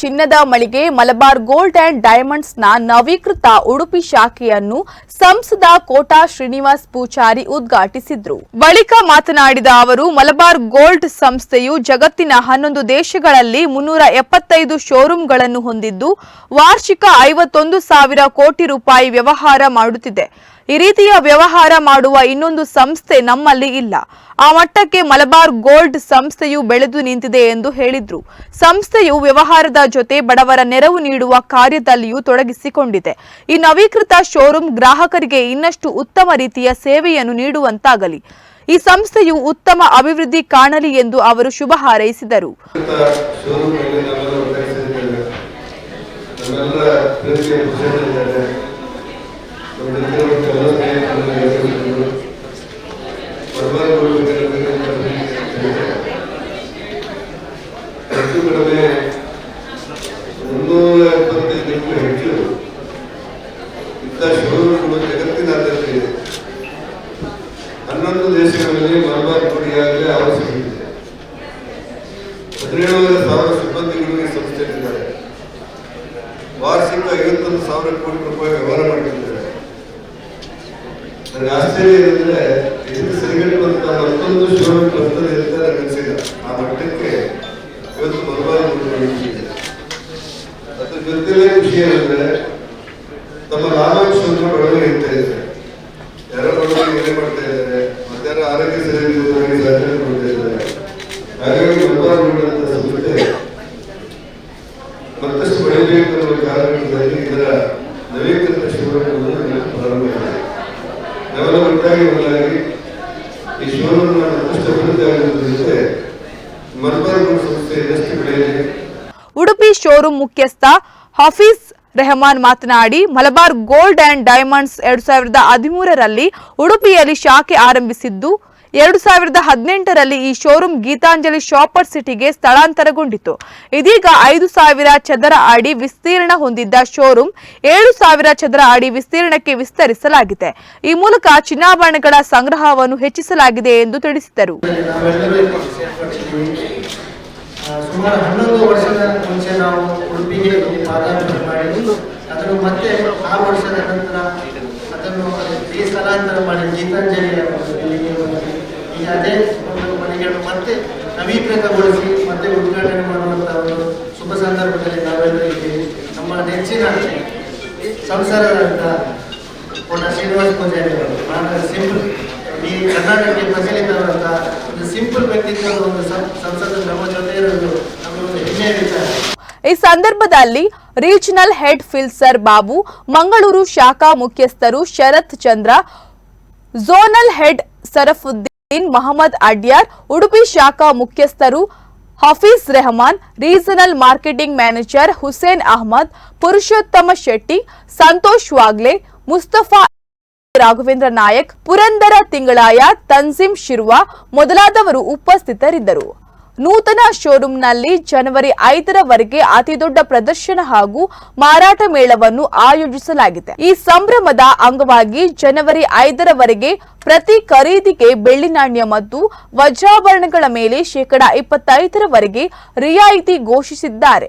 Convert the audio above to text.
ಚಿನ್ನದ ಮಳಿಗೆ Malabar gold and ಡೈಮಂಡ್ಸ್ನ ನವೀಕೃತ ಉಡುಪಿ ಶಾಖೆಯನ್ನು ಸಂಸದ ಕೋಟಾ ಶ್ರೀನಿವಾಸ್ ಪೂಜಾರಿ ಉದ್ಘಾಟಿಸಿದ್ರು. ಬಳಿಕ ಮಾತನಾಡಿದ ಅವರು, ಮಲಬಾರ್ ಗೋಲ್ಡ್ ಸಂಸ್ಥೆಯು ಜಗತ್ತಿನ ಹನ್ನೊಂದು ದೇಶಗಳಲ್ಲಿ ಮುನ್ನೂರ ಎಪ್ಪತ್ತೈದು ಶೋರೂಂಗಳನ್ನು ಹೊಂದಿದ್ದು, ವಾರ್ಷಿಕ ಐವತ್ತೊಂದು ಸಾವಿರ ಕೋಟಿ ರೂಪಾಯಿ ವ್ಯವಹಾರ ಮಾಡುತ್ತಿದೆ. ಈ ರೀತಿಯ ವ್ಯವಹಾರ ಮಾಡುವ ಇನ್ನೊಂದು ಸಂಸ್ಥೆ ನಮ್ಮಲ್ಲಿ ಇಲ್ಲ. ಆ ಮಟ್ಟಕ್ಕೆ ಮಲಬಾರ್ ಗೋಲ್ಡ್ ಸಂಸ್ಥೆಯು ಬೆಳೆದು ನಿಂತಿದೆ ಎಂದು ಹೇಳಿದ್ರು. ಸಂಸ್ಥೆಯು ವ್ಯವಹಾರದ ಜೊತೆ ಬಡವರ ನೆರವು ನೀಡುವ ಕಾರ್ಯದಲ್ಲಿಯೂ ತೊಡಗಿಸಿಕೊಂಡಿದೆ. ಈ ನವೀಕೃತ ಶೋರೂಮ್ ಗ್ರಾಹಕರಿಗೆ ಇನ್ನಷ್ಟು ಉತ್ತಮ ರೀತಿಯ ಸೇವೆಯನ್ನು ನೀಡುವಂತಾಗಲಿ. ಈ ಸಂಸ್ಥೆಯು ಉತ್ತಮ ಅಭಿವೃದ್ಧಿ ಕಾಣಲಿ ಎಂದು ಅವರು ಶುಭ ಹಾರೈಸಿದರು. ವಾರ್ಷಿಕ ಐವತ್ತೊಂದು ಸಾವಿರ ಕೋಟಿ ರೂಪಾಯಿ ವ್ಯವಹಾರ ಮಾಡಿದ್ದಾರೆ. ನನಗೆ ಆಶ್ಚರ್ಯ ಏನಂದ್ರೆ ಇದಕ್ಕೆ ಮತ್ತೊಂದು ಶೋರೂಮ್ ಬರ್ತದೆ ಅಂತ ಆ ಮಟ್ಟಕ್ಕೆ ಇವತ್ತು ಮಲಬಾರ್ ಇದೆ. ಅದ್ರ ಜೊತೆಲೇ ಖುಷಿ ಏನಂದ್ರೆ ಇರ್ತಾ ಇದ್ದಾರೆ. ಯಾರೋ ಏನೇ ಮಾಡ್ತಾ ಇದ್ದಾರೆ? ಮತ್ತಾರೋ ಆರೋಗ್ಯ ಸರಿಯಾಗಿ ಇದ್ದಾರೆ. ಮತ್ತಷ್ಟು ಬೆಳೆಯಬೇಕು ಕಾರಣದಲ್ಲಿ ಇದರ ನವೀಕರಣ ಶೋರೂಮ್ಗಳನ್ನು ಪ್ರಾರಂಭವಾಗಿದೆ ನಾವೆಲ್ಲ ಒಟ್ಟಾಗಿ ಒಂದಾಗಿ ಈ ಶೋರೂಮ್ ಮತ್ತಷ್ಟು ಅಭಿವೃದ್ಧಿ ಆಗುವುದರ ಜೊತೆ ಮಲಬಾರ್ ಗೋಲ್ಡ್ ಸಂಸ್ಥೆ ಇನ್ನಷ್ಟು ಬೆಳೆಯಲಿ. ಉಡುಪಿ ಶೋರೂಮ್ ಮುಖ್ಯಸ್ಥ ಹಫೀಸ್ ರೆಹಮಾನ್ ಮಾತನಾಡಿ, ಮಲಬಾರ್ ಗೋಲ್ಡ್ ಅಂಡ್ ಡೈಮಂಡ್ಸ್ ಎರಡ್ ಸಾವಿರದ ಹದಿಮೂರರಲ್ಲಿ ಉಡುಪಿಯಲ್ಲಿ ಶಾಖೆ ಆರಂಭಿಸಿದ್ದು ಎರಡು ಸಾವಿರದ ಹದಿನೆಂಟರಲ್ಲಿ ಈ ಶೋರೂಮ್ ಗೀತಾಂಜಲಿ ಶಾಪರ್ ಸಿಟಿಗೆ ಸ್ಥಳಾಂತರಗೊಂಡಿತು. ಇದೀಗ ಐದು ಸಾವಿರ ಚದರ ಅಡಿ ವಿಸ್ತೀರ್ಣ ಹೊಂದಿದ್ದ ಶೋರೂಮ್ ಏಳು ಸಾವಿರ ಚದರ ಅಡಿ ವಿಸ್ತೀರ್ಣಕ್ಕೆ ವಿಸ್ತರಿಸಲಾಗಿದೆ. ಈ ಮೂಲಕ ಚಿನ್ನಾಭರಣಗಳ ಸಂಗ್ರಹವನ್ನು ಹೆಚ್ಚಿಸಲಾಗಿದೆ ಎಂದು ತಿಳಿಸಿದರು. ಅದನ್ನು ಮತ್ತೆ ಆ ವರ್ಷದ ನಂತರ ಅದನ್ನು ಸ್ಥಳಾಂತರ ಮಾಡಿ ಗೀತಾಂಜಲಿಯ ಈಗ ಅದೇ ಒಂದು ಮನೆಗಳನ್ನು ಮತ್ತೆ ನವೀಕೃತಗೊಳಿಸಿ ಮತ್ತೆ ಉದ್ಘಾಟನೆ ಮಾಡುವಂತಹ ಒಂದು ಶುಭ ಸಂದರ್ಭದಲ್ಲಿ ನಾವೆಲ್ಲರೂ ಇದ್ದೀವಿ ನಮ್ಮ ನೆಚ್ಚಿನ ಸಂಸಾರದಂತ ಕೋಟ ಶ್ರೀನಿವಾಸ ಪೂಜಾರಿ ಅವರು ಸಿಂಪಲ್ ಈ ಕರ್ನಾಟಕಕ್ಕೆ ಪ್ರಚಲಿತವಾದಂಥ ಒಂದು ಸಿಂಪಲ್ ವ್ಯಕ್ತಿತ್ವದ ಒಂದು ಸಂಸದ ನಮ್ಮ ಜೊತೆ ಇರೋದು ಈ ಸಂದರ್ಭದಲ್ಲಿ ರೀಜನಲ್ ಹೆಡ್ ಫಿಲ್ಸರ್ ಬಾಬು, ಮಂಗಳೂರು ಶಾಖಾ ಮುಖ್ಯಸ್ಥರು ಶರತ್ ಚಂದ್ರ, ಝೋನಲ್ ಹೆಡ್ ಸರಫುದ್ದೀನ್ ಮಹಮ್ಮದ್ ಅಡ್ಯಾರ್, ಉಡುಪಿ ಶಾಖಾ ಮುಖ್ಯಸ್ಥರು Hafeez Rehman, regional marketing manager Hussain Ahmed, Purushottama Shetty, Santosh Wagle, Mustafa Raghavendra Nayak, Purandara Tingalaya Tansim Shirva ಮೊದಲಾದವರು ಉಪಸ್ಥಿತರಿದ್ದರು. ನೂತನ ಶೋರೂಂನಲ್ಲಿ ಜನವರಿ ಐದರವರೆಗೆ ಅತಿದೊಡ್ಡ ಪ್ರದರ್ಶನ ಹಾಗೂ ಮಾರಾಟ ಮೇಳವನ್ನು ಆಯೋಜಿಸಲಾಗಿದೆ. ಈ ಸಂಭ್ರಮದ ಅಂಗವಾಗಿ ಜನವರಿ ಐದರವರೆಗೆ ಪ್ರತಿ ಖರೀದಿಗೆ ಬೆಳ್ಳಿ ನಾಣ್ಯ ಮತ್ತು ವಜ್ರಾಭರಣಗಳ ಮೇಲೆ ಶೇಕಡಾ ಇಪ್ಪತ್ತೈದರವರೆಗೆ ರಿಯಾಯಿತಿ ಘೋಷಿಸಿದ್ದಾರೆ.